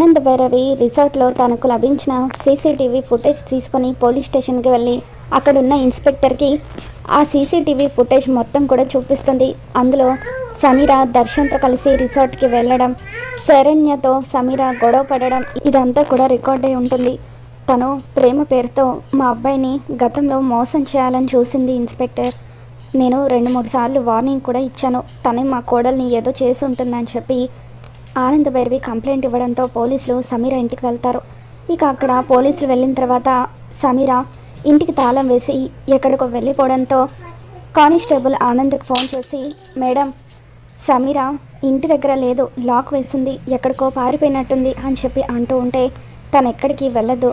ఆనంద భైరవి రిసార్ట్లో తనకు లభించిన సీసీటీవీ ఫుటేజ్ తీసుకొని పోలీస్ స్టేషన్కి వెళ్ళి అక్కడున్న ఇన్స్పెక్టర్కి ఆ సీసీటీవీ ఫుటేజ్ మొత్తం కూడా చూపిస్తుంది. అందులో సమీర దర్శన్తో కలిసి రిసార్ట్కి వెళ్ళడం శరణ్యతో సమీర గొడవ పడడం ఇదంతా కూడా రికార్డ్ అయి ఉంటుంది. తను ప్రేమ పేరుతో మా అబ్బాయిని గతంలో మోసం చేయాలని చూసింది ఇన్స్పెక్టర్. నేను రెండు మూడు సార్లు వార్నింగ్ కూడా ఇచ్చాను. తనే మా కోడల్ని ఏదో చేసి ఉంటుందని చెప్పి ఆనంద్ భైరవి కంప్లైంట్ ఇవ్వడంతో పోలీసులు సమీర ఇంటికి వెళ్తారు. ఇక అక్కడ పోలీసులు వెళ్ళిన తర్వాత సమీర ఇంటికి తాళం వేసి ఎక్కడికో వెళ్ళిపోవడంతో కానిస్టేబుల్ ఆనంద్కి ఫోన్ చేసి మేడం సమీర ఇంటి దగ్గర లేదు లాక్ వేసింది ఎక్కడికో పారిపోయినట్టుంది అని చెప్పి అంటూ ఉంటే తను ఎక్కడికి వెళ్ళదు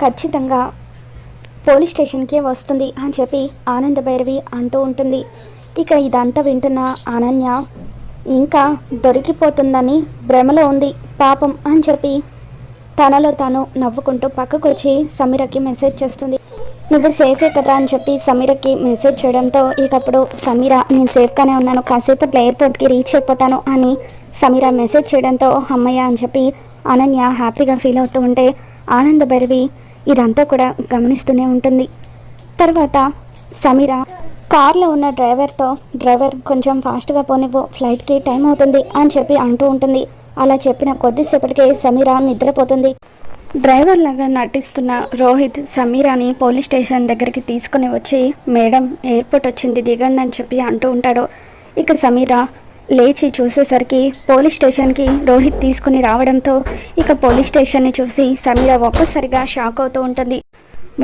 ఖచ్చితంగా పోలీస్ స్టేషన్కే వస్తుంది అని చెప్పి ఆనంద భైరవి అంటూ ఉంటుంది. ఇక ఇదంతా వింటున్న అనన్య ఇంకా దొరికిపోతుందని భ్రమలో ఉంది. పాపం అని చెప్పి తనలో తాను నవ్వుకుంటూ పక్కకు వచ్చి సమీరకి మెసేజ్ చేస్తుంది. నువ్వు సేఫే కదా అని చెప్పి సమీరకి మెసేజ్ చేయడంతో ఇకప్పుడు సమీర నేను సేఫ్గానే ఉన్నాను. కాసేపట్లో ఎయిర్పోర్ట్కి రీచ్ అయిపోతాను అని సమీర మెసేజ్ చేయడంతో అమ్మయ్య అని చెప్పి అనన్య హ్యాపీగా ఫీల్ అవుతూ ఉంటే ఆనంద భైరవి ఇదంతా కూడా గమనిస్తూనే ఉంటుంది. తర్వాత సమీర కార్లో ఉన్న డ్రైవర్తో డ్రైవర్ కొంచెం ఫాస్ట్గా పోనివ్వు ఫ్లైట్కి టైం అవుతుంది అని చెప్పి అంటూ ఉంటుంది. అలా చెప్పిన కొద్దిసేపటికే సమీర నిద్రపోతుంది. డ్రైవర్ లాగా నటిస్తున్న రోహిత్ సమీరాని పోలీస్ స్టేషన్ దగ్గరికి తీసుకుని వచ్చి మేడం ఎయిర్పోర్ట్ వచ్చింది దిగండి అని చెప్పి అంటూ ఉంటాడు. ఇక సమీర లేచి చూసేసరికి పోలీస్ స్టేషన్కి రోహిత్ తీసుకుని రావడంతో ఇక పోలీస్ స్టేషన్ని చూసి సమీర ఒక్కసారిగా షాక్ అవుతూ ఉంటుంది.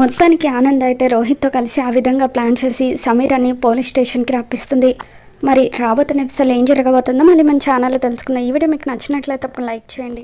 మొత్తానికి ఆనంద్ అయితే రోహిత్తో కలిసి ఆ విధంగా ప్లాన్ చేసి సమీరాని పోలీస్ స్టేషన్కి రప్పిస్తుంది. మరి రాబోతున్న ఎపిసోడ్ ఏం జరగబోతుందో మళ్ళీ మన ఛానల్లో తెలుసుకుందాం. ఈ వీడియో మీకు నచ్చినట్లయితే అప్పుడు లైక్ చేయండి.